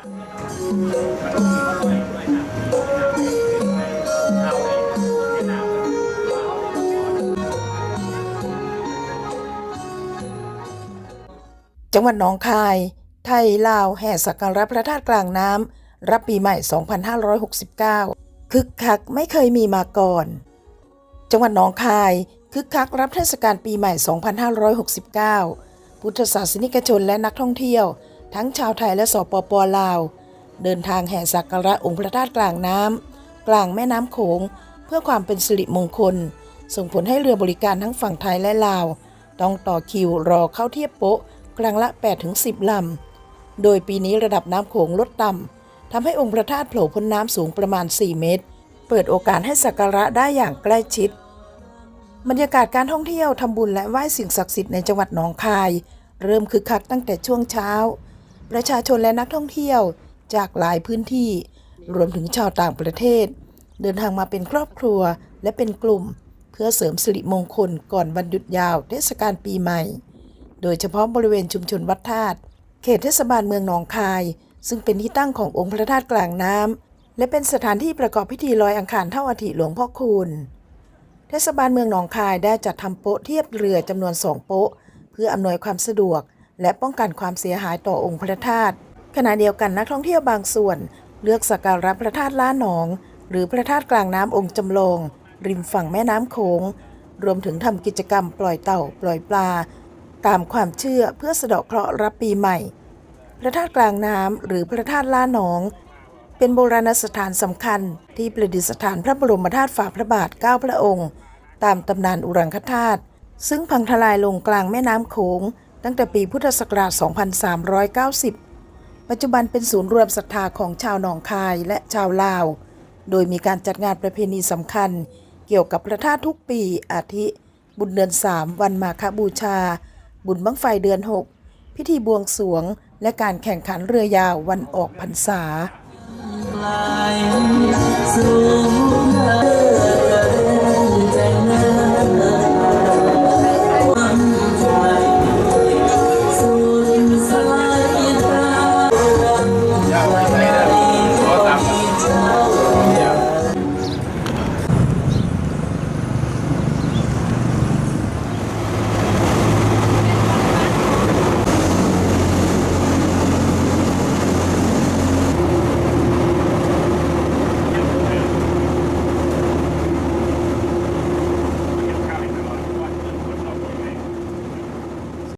จังหวัดหนองคาย ไทยลาวแห่สักการะพระธาตุกลางน้ำรับปีใหม่ 2569 คึกคักไม่เคยมีมาก่อน จังหวัดหนองคาย คึกคักรับเทศกาลปีใหม่ 2569 พุทธศาสนิกชนและนักท่องเที่ยว ทั้งชาวไทยและสปปลาว เดินทางแห่สักการะองค์พระธาตุกลางน้ำกลางแม่น้ำโขง เพื่อความเป็นสิริมงคล ส่งผลให้เรือบริการทั้งฝั่งไทยและลาว ต้องต่อคิวรอเข้าเทียบโป๊ะกลางละ 8-10 ลำ โดยปีนี้ระดับน้ำโขงลดต่ำทำให้องค์พระธาตุโผล่พ้นน้ำสูงประมาณ 4 เมตร เปิดโอกาสให้สักการะได้อย่างใกล้ชิด บรรยากาศการท่องเที่ยวทำบุญและไหว้สิ่งศักดิ์สิทธิ์ในจังหวัดหนองคาย เริ่มคึกคักตั้งแต่ช่วงเช้า ประชาชนและนักท่องเที่ยวจากหลายพื้นที่ รวมถึงชาวต่างประเทศ เดินทางมาเป็นครอบครัวและเป็นกลุ่ม เพื่อเสริมสิริมงคลก่อนวันหยุดยาวเทศกาลปีใหม่ โดยเฉพาะบริเวณชุมชนวัดธาตุเขตเทศบาลเมืองหนองคาย ซึ่งเป็นที่ตั้งขององค์พระธาตุกลางน้ำและเป็นสถานที่ประกอบพิธีลอยอังคารเท่าอาทิหลวงพ่อคูณเทศบาลเมืองหนองคายได้จัดทำโป๊ะเทียบเรือจำนวนสองโป๊ะ เพื่ออำนวยความสะดวก และป้องกันความเสียหายต่อองค์พระธาตุขณะเดียวกันนักท่องเที่ยวบางส่วน เลือกสักการะพระธาตุล้าหนอง หรือพระธาตุกลางน้ำองค์จำลอง ริมฝั่งแม่น้ำโขงรวมถึงทำกิจกรรมปล่อยเต่าปล่อยปลา ตามความเชื่อเพื่อสะเดาะเคราะห์รับปีใหม่ พระธาตุกลางน้ำหรือพระธาตุล้าหนอง เป็นโบราณสถานสำคัญที่ประดิษฐานพระบรมธาตุฝ่าพระบาทเก้าพระองค์ ตามตำนานอุรังคธาตุซึ่งพังทลายลงกลางแม่น้ำโขง ตั้งแต่ปีพุทธศักราช 2390 ปัจจุบันเป็นศูนย์รวมศรัทธาของชาวหนองคายและชาวลาว โดยมีการจัดงานประเพณีสำคัญ เกี่ยวกับพระธาตุทุกปี อาทิ บุญเดือน3วันมาฆบูชา บุญบังไฟเดือน 6 พิธีบวงสรวง และการแข่งขันเรือ ยาววันออกพรรษา